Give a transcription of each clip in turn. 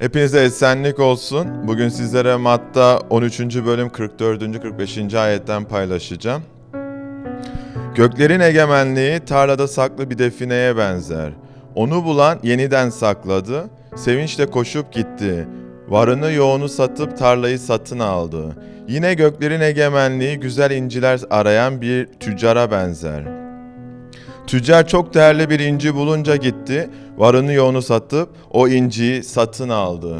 Hepinize esenlik olsun. Bugün sizlere Matta 13. bölüm 44. 45. ayetten paylaşacağım. Göklerin egemenliği tarlada saklı bir defineye benzer. Onu bulan yeniden sakladı, sevinçle koşup gitti. Varını yoğunu satıp tarlayı satın aldı. Yine göklerin egemenliği güzel inciler arayan bir tüccara benzer. Tüccar çok değerli bir inci bulunca gitti, varını yoğunu satıp o inciyi satın aldı.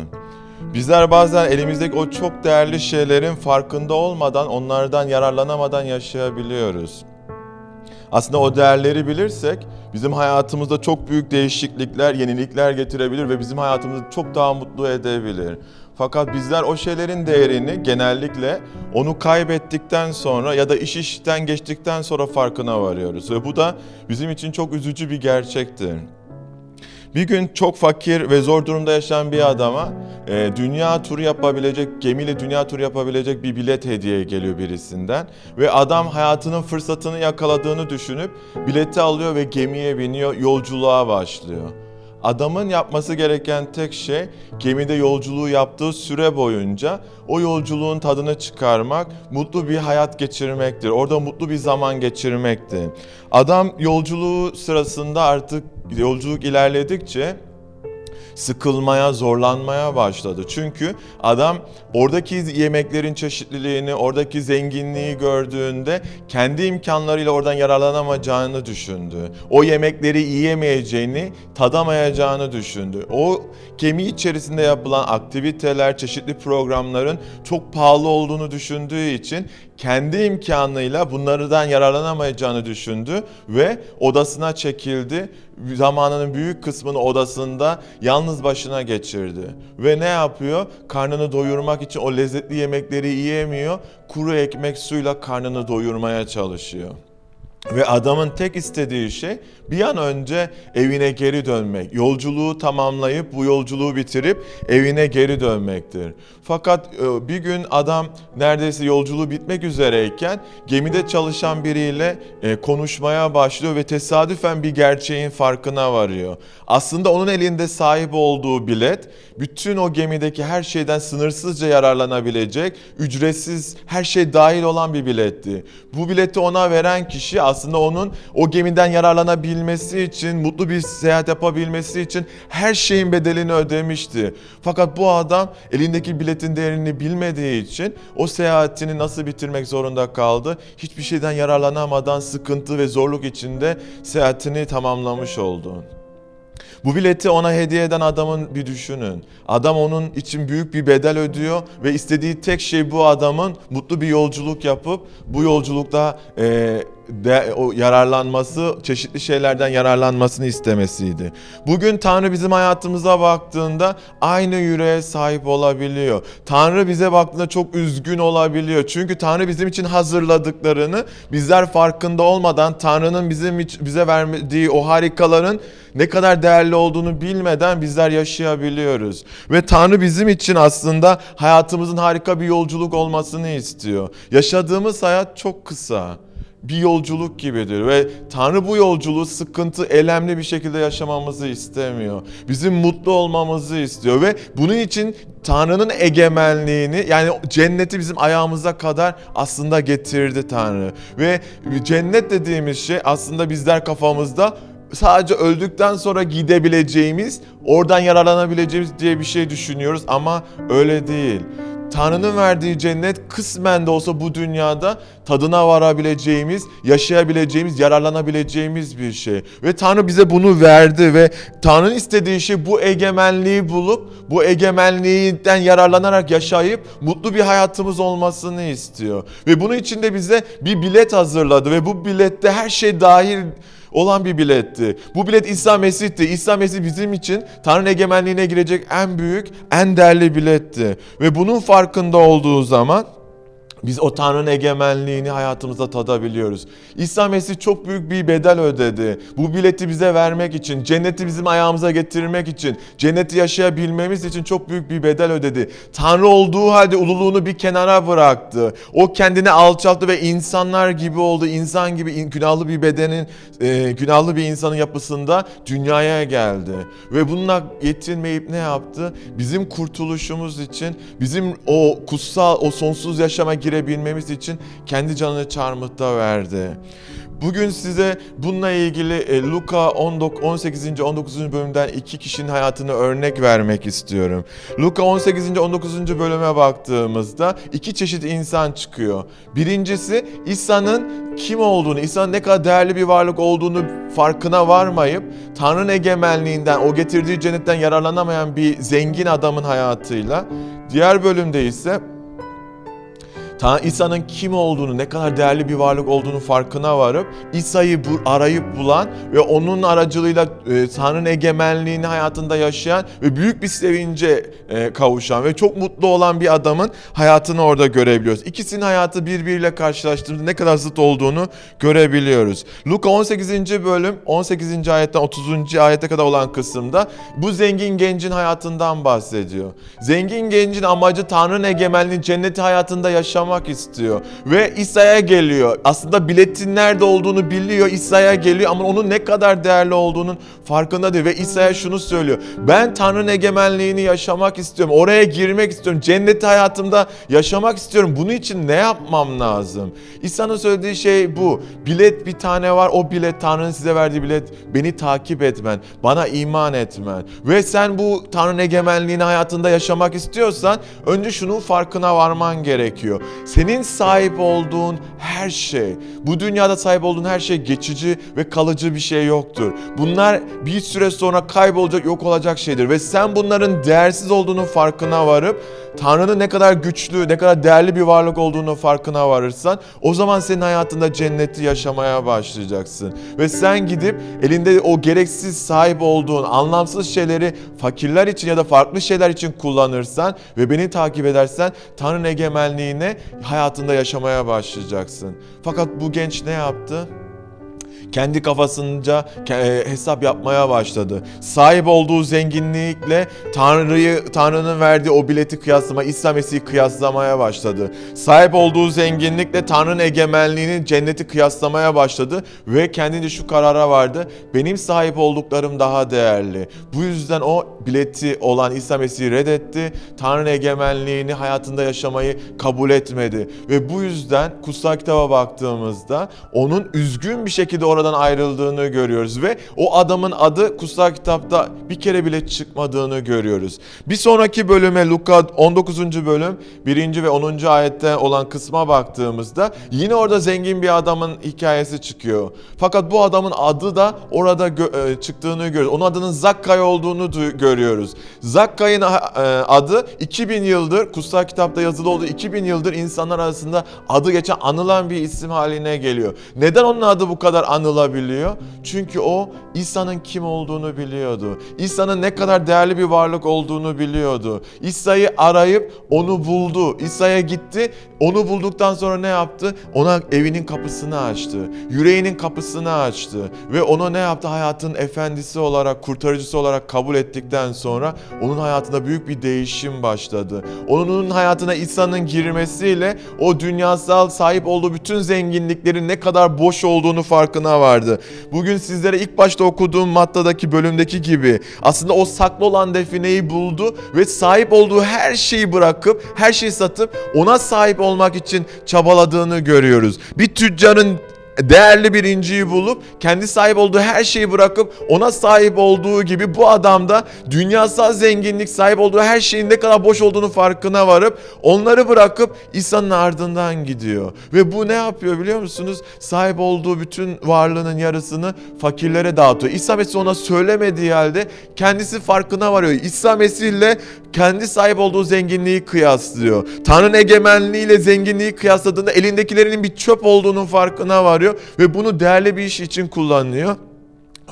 Bizler bazen elimizdeki o çok değerli şeylerin farkında olmadan, onlardan yararlanamadan yaşayabiliyoruz. Aslında o değerleri bilirsek bizim hayatımızda çok büyük değişiklikler, yenilikler getirebilir ve bizim hayatımızı çok daha mutlu edebilir. Fakat bizler o şeylerin değerini genellikle onu kaybettikten sonra ya da iş işten geçtikten sonra farkına varıyoruz. Ve bu da bizim için çok üzücü bir gerçektir. Bir gün çok fakir ve zor durumda yaşayan bir adama e, dünya turu yapabilecek, gemiyle dünya turu yapabilecek bir bilet hediye geliyor birisinden. Ve adam hayatının fırsatını yakaladığını düşünüp bileti alıyor ve gemiye biniyor, yolculuğa başlıyor. Adamın yapması gereken tek şey gemide yolculuğu yaptığı süre boyunca o yolculuğun tadını çıkarmak, mutlu bir hayat geçirmektir. Orada mutlu bir zaman geçirmektir. Adam yolculuğu sırasında artık yolculuk ilerledikçe sıkılmaya, zorlanmaya başladı. Çünkü adam oradaki yemeklerin çeşitliliğini, oradaki zenginliği gördüğünde kendi imkanlarıyla oradan yararlanamayacağını düşündü. O yemekleri yiyemeyeceğini, tadamayacağını düşündü. O gemi içerisinde yapılan aktiviteler, çeşitli programların çok pahalı olduğunu düşündüğü için kendi imkanıyla bunlardan yararlanamayacağını düşündü ve odasına çekildi. Zamanının büyük kısmını odasında yalnız başına geçirdi. Ve ne yapıyor? Karnını doyurmak için o lezzetli yemekleri yiyemiyor. Kuru ekmek suyla karnını doyurmaya çalışıyor. Ve adamın tek istediği şey bir an önce evine geri dönmek. Yolculuğu tamamlayıp bu yolculuğu bitirip evine geri dönmektir. Fakat e, bir gün adam neredeyse yolculuğu bitmek üzereyken gemide çalışan biriyle e, konuşmaya başlıyor ve tesadüfen bir gerçeğin farkına varıyor. Aslında onun elinde sahip olduğu bilet bütün o gemideki her şeyden sınırsızca yararlanabilecek, ücretsiz her şey dahil olan bir biletti. Bu bileti ona veren kişi aslında onun o gemiden yararlanabilmesi için, mutlu bir seyahat yapabilmesi için her şeyin bedelini ödemişti. Fakat bu adam elindeki biletin değerini bilmediği için o seyahatini nasıl bitirmek zorunda kaldı? Hiçbir şeyden yararlanamadan sıkıntı ve zorluk içinde seyahatini tamamlamış oldu. Bu bileti ona hediye eden adamın bir düşünün. Adam onun için büyük bir bedel ödüyor ve istediği tek şey bu adamın mutlu bir yolculuk yapıp bu yolculukta e, de, o yararlanması, çeşitli şeylerden yararlanmasını istemesiydi. Bugün Tanrı bizim hayatımıza baktığında aynı yüreğe sahip olabiliyor. Tanrı bize baktığında çok üzgün olabiliyor. Çünkü Tanrı bizim için hazırladıklarını bizler farkında olmadan Tanrı'nın bizim bize verdiği o harikaların ne kadar değerli olduğunu bilmeden bizler yaşayabiliyoruz. Ve Tanrı bizim için aslında hayatımızın harika bir yolculuk olmasını istiyor. Yaşadığımız hayat çok kısa bir yolculuk gibidir ve Tanrı bu yolculuğu sıkıntı, elemli bir şekilde yaşamamızı istemiyor. Bizim mutlu olmamızı istiyor ve bunun için Tanrı'nın egemenliğini yani cenneti bizim ayağımıza kadar aslında getirdi Tanrı. Ve cennet dediğimiz şey aslında bizler kafamızda sadece öldükten sonra gidebileceğimiz, oradan yararlanabileceğimiz diye bir şey düşünüyoruz ama öyle değil. Tanrı'nın verdiği cennet kısmen de olsa bu dünyada tadına varabileceğimiz, yaşayabileceğimiz, yararlanabileceğimiz bir şey. Ve Tanrı bize bunu verdi ve Tanrı'nın istediği şey bu egemenliği bulup bu egemenliğinden yararlanarak yaşayıp mutlu bir hayatımız olmasını istiyor. Ve bunun için de bize bir bilet hazırladı ve bu bilette her şey dahil olan bir biletti. Bu bilet İsa Mesih'ti. İsa Mesih bizim için Tanrı'nın egemenliğine girecek en büyük, en değerli biletti. Ve bunun farkında olduğu zaman biz o Tanrı'nın egemenliğini hayatımızda tadabiliyoruz. İsa Mesih çok büyük bir bedel ödedi. Bu bileti bize vermek için, cenneti bizim ayağımıza getirmek için, cenneti yaşayabilmemiz için çok büyük bir bedel ödedi. Tanrı olduğu halde ululuğunu bir kenara bıraktı. O kendini alçalttı ve insanlar gibi oldu. İnsan gibi günahlı bir bedenin, e, günahlı bir insanın yapısında dünyaya geldi. Ve bununla yetinmeyip ne yaptı? Bizim kurtuluşumuz için, bizim o kutsal, o sonsuz yaşama girebilmemiz için kendi canını çarmıhta verdi. Bugün size bununla ilgili e, Luka 19, 18. 19. bölümden iki kişinin hayatını örnek vermek istiyorum. Luka 18. 19. bölüme baktığımızda iki çeşit insan çıkıyor. Birincisi İsa'nın kim olduğunu, İsa'nın ne kadar değerli bir varlık olduğunu farkına varmayıp Tanrı'nın egemenliğinden, o getirdiği cennetten yararlanamayan bir zengin adamın hayatıyla. Diğer bölümde ise Ta İsa'nın kim olduğunu, ne kadar değerli bir varlık olduğunu farkına varıp İsa'yı bu, arayıp bulan ve onun aracılığıyla e, Tanrı'nın egemenliğini hayatında yaşayan ve büyük bir sevince e, kavuşan ve çok mutlu olan bir adamın hayatını orada görebiliyoruz. İkisinin hayatı birbiriyle karşılaştığımızda ne kadar zıt olduğunu görebiliyoruz. Luka 18. bölüm 18. ayetten 30. ayete kadar olan kısımda bu zengin gencin hayatından bahsediyor. Zengin gencin amacı Tanrı'nın egemenliğini cenneti hayatında yaşamak istiyor. Ve İsa'ya geliyor. Aslında biletin nerede olduğunu biliyor. İsa'ya geliyor ama onun ne kadar değerli olduğunun farkında değil. Ve İsa'ya şunu söylüyor. Ben Tanrı'nın egemenliğini yaşamak istiyorum. Oraya girmek istiyorum. Cenneti hayatımda yaşamak istiyorum. Bunun için ne yapmam lazım? İsa'nın söylediği şey bu. Bilet bir tane var. O bilet Tanrı'nın size verdiği bilet. Beni takip etmen. Bana iman etmen. Ve sen bu Tanrı'nın egemenliğini hayatında yaşamak istiyorsan önce şunun farkına varman gerekiyor. Senin sahip olduğun her şey, bu dünyada sahip olduğun her şey geçici ve kalıcı bir şey yoktur. Bunlar bir süre sonra kaybolacak, yok olacak şeydir ve sen bunların değersiz olduğunun farkına varıp Tanrı'nın ne kadar güçlü, ne kadar değerli bir varlık olduğunu farkına varırsan o zaman senin hayatında cenneti yaşamaya başlayacaksın. Ve sen gidip elinde o gereksiz sahip olduğun anlamsız şeyleri fakirler için ya da farklı şeyler için kullanırsan ve beni takip edersen Tanrı'nın egemenliğine hayatında yaşamaya başlayacaksın. Fakat bu genç ne yaptı? Kendi kafasınca e, hesap yapmaya başladı. Sahip olduğu zenginlikle Tanrı'yı Tanrı'nın verdiği o bileti kıyaslama, İsa Mesih'i kıyaslamaya başladı. Sahip olduğu zenginlikle Tanrı'nın egemenliğini, cenneti kıyaslamaya başladı ve kendince şu karara vardı. Benim sahip olduklarım daha değerli. Bu yüzden o bileti olan İsa Mesih'i reddetti. Tanrı'nın egemenliğini hayatında yaşamayı kabul etmedi ve bu yüzden kutsal kitaba baktığımızda onun üzgün bir şekilde oradan ayrıldığını görüyoruz ve o adamın adı kutsal kitapta bir kere bile çıkmadığını görüyoruz. Bir sonraki bölüme Luka 19. bölüm 1. ve 10. ayette olan kısma baktığımızda yine orada zengin bir adamın hikayesi çıkıyor. Fakat bu adamın adı da orada gö- e, çıktığını görüyoruz. Onun adının Zakkay olduğunu du- görüyoruz. Zakkay'ın e, adı 2000 yıldır kutsal kitapta yazılı olduğu 2000 yıldır insanlar arasında adı geçen anılan bir isim haline geliyor. Neden onun adı bu kadar anılabiliyor? Çünkü o İsa'nın kim olduğunu biliyordu. İsa'nın ne kadar değerli bir varlık olduğunu biliyordu. İsa'yı arayıp onu buldu. İsa'ya gitti. Onu bulduktan sonra ne yaptı? Ona evinin kapısını açtı. Yüreğinin kapısını açtı. Ve onu ne yaptı? Hayatın efendisi olarak, kurtarıcısı olarak kabul ettikten sonra onun hayatında büyük bir değişim başladı. Onun hayatına İsa'nın girmesiyle o dünyasal sahip olduğu bütün zenginliklerin ne kadar boş olduğunu farkına vardı. Bugün sizlere ilk başta okuduğum maddadaki bölümdeki gibi aslında o saklı olan defineyi buldu ve sahip olduğu her şeyi bırakıp her şeyi satıp ona sahip olmak için çabaladığını görüyoruz. Bir tüccarın değerli bir inciyi bulup kendi sahip olduğu her şeyi bırakıp ona sahip olduğu gibi bu adam da dünyasal zenginlik sahip olduğu her şeyin ne kadar boş olduğunu farkına varıp onları bırakıp İsa'nın ardından gidiyor. Ve bu ne yapıyor biliyor musunuz? Sahip olduğu bütün varlığının yarısını fakirlere dağıtıyor. İsa Mesih ona söylemediği halde kendisi farkına varıyor. İsa Mesih'le kendi sahip olduğu zenginliği kıyaslıyor. Tanrı'nın egemenliğiyle zenginliği kıyasladığında elindekilerinin bir çöp olduğunun farkına varıyor ve bunu değerli bir iş için kullanıyor.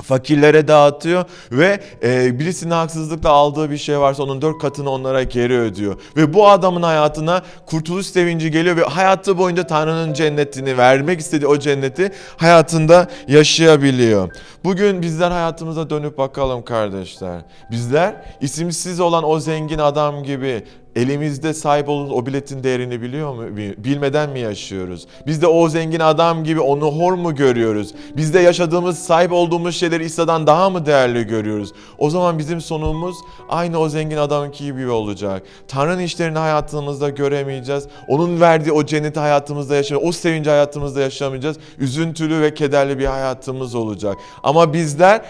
fakirlere dağıtıyor ve e, birisinin haksızlıkla aldığı bir şey varsa onun dört katını onlara geri ödüyor. Ve bu adamın hayatına kurtuluş sevinci geliyor ve hayatı boyunca Tanrı'nın cennetini vermek istediği o cenneti hayatında yaşayabiliyor. Bugün bizler hayatımıza dönüp bakalım kardeşler. Bizler isimsiz olan o zengin adam gibi elimizde sahip olduğumuz o biletin değerini biliyor mu? Bilmeden mi yaşıyoruz? Biz de o zengin adam gibi onu hor mu görüyoruz? Biz de yaşadığımız, sahip olduğumuz şeyleri İsa'dan daha mı değerli görüyoruz? O zaman bizim sonumuz aynı o zengin adamki gibi olacak. Tanrı'nın işlerini hayatımızda göremeyeceğiz. Onun verdiği o cenneti hayatımızda yaşamayacağız. O sevinci hayatımızda yaşamayacağız. Üzüntülü ve kederli bir hayatımız olacak. Ama bizler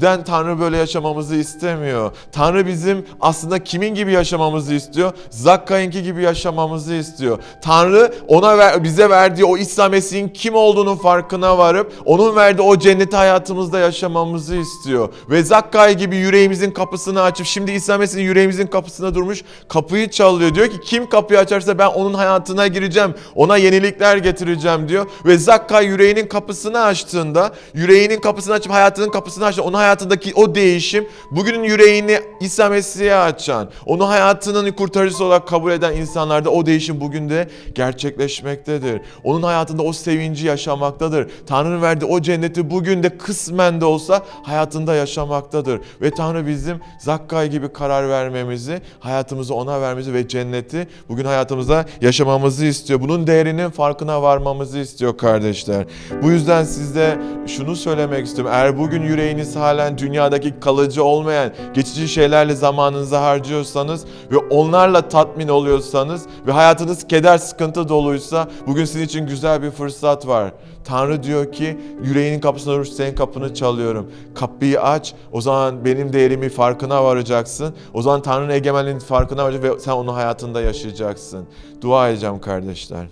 den Tanrı böyle yaşamamızı istemiyor. Tanrı bizim aslında kimin gibi yaşamamızı istiyor? Zakkay'ınki gibi yaşamamızı istiyor. Tanrı ona ver, bize verdiği o İsa Mesih'in kim olduğunun farkına varıp onun verdiği o cenneti hayatımızda yaşamamızı istiyor. Ve Zakkay gibi yüreğimizin kapısını açıp şimdi İsa Mesih'in yüreğimizin kapısına durmuş kapıyı çalıyor. Diyor ki kim kapıyı açarsa ben onun hayatına gireceğim. Ona yenilikler getireceğim diyor. Ve Zakkay yüreğinin kapısını açtığında yüreğinin kapısını açıp hayatının kapısını açtığında onun hayatındaki o değişim bugünün yüreğini İsa Mesih'e açan, onu hayatının kurtarıcısı olarak kabul eden insanlarda o değişim bugün de gerçekleşmektedir. Onun hayatında o sevinci yaşamaktadır. Tanrı'nın verdiği o cenneti bugün de kısmen de olsa hayatında yaşamaktadır. Ve Tanrı bizim Zakkay gibi karar vermemizi, hayatımızı ona vermemizi ve cenneti bugün hayatımızda yaşamamızı istiyor. Bunun değerinin farkına varmamızı istiyor kardeşler. Bu yüzden size şunu söylemek istiyorum. Eğer bugün yüreğiniz halen dünyadaki kalıcı olmayan geçici şeylerle zamanınızı harcıyorsanız ve onlarla tatmin oluyorsanız ve hayatınız keder sıkıntı doluysa bugün sizin için güzel bir fırsat var. Tanrı diyor ki yüreğinin kapısına vuruş senin kapını çalıyorum. Kapıyı aç o zaman benim değerimi farkına varacaksın. O zaman Tanrı'nın egemenliğinin farkına varacaksın ve sen onu hayatında yaşayacaksın. Dua edeceğim kardeşler.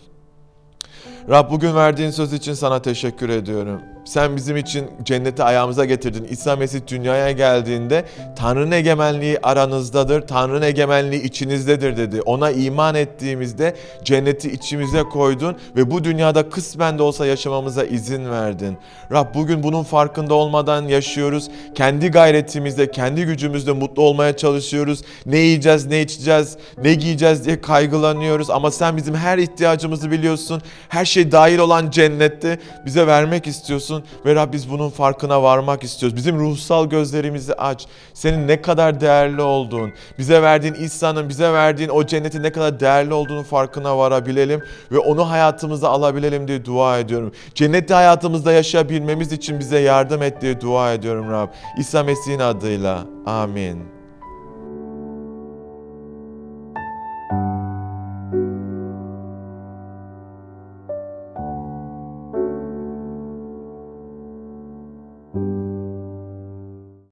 Rab bugün verdiğin söz için sana teşekkür ediyorum. Sen bizim için cenneti ayağımıza getirdin. İsa Mesih dünyaya geldiğinde Tanrı'nın egemenliği aranızdadır, Tanrı'nın egemenliği içinizdedir dedi. Ona iman ettiğimizde cenneti içimize koydun ve bu dünyada kısmen de olsa yaşamamıza izin verdin. Rab bugün bunun farkında olmadan yaşıyoruz. Kendi gayretimizde, kendi gücümüzle mutlu olmaya çalışıyoruz. Ne yiyeceğiz, ne içeceğiz, ne giyeceğiz diye kaygılanıyoruz. Ama sen bizim her ihtiyacımızı biliyorsun. Her şey dahil olan cennette bize vermek istiyorsun ve Rab biz bunun farkına varmak istiyoruz. Bizim ruhsal gözlerimizi aç. Senin ne kadar değerli olduğun, bize verdiğin İsa'nın, bize verdiğin o cennetin ne kadar değerli olduğunu farkına varabilelim ve onu hayatımıza alabilelim diye dua ediyorum. Cenneti hayatımızda yaşayabilmemiz için bize yardım et diye dua ediyorum Rab. İsa Mesih'in adıyla. Amin.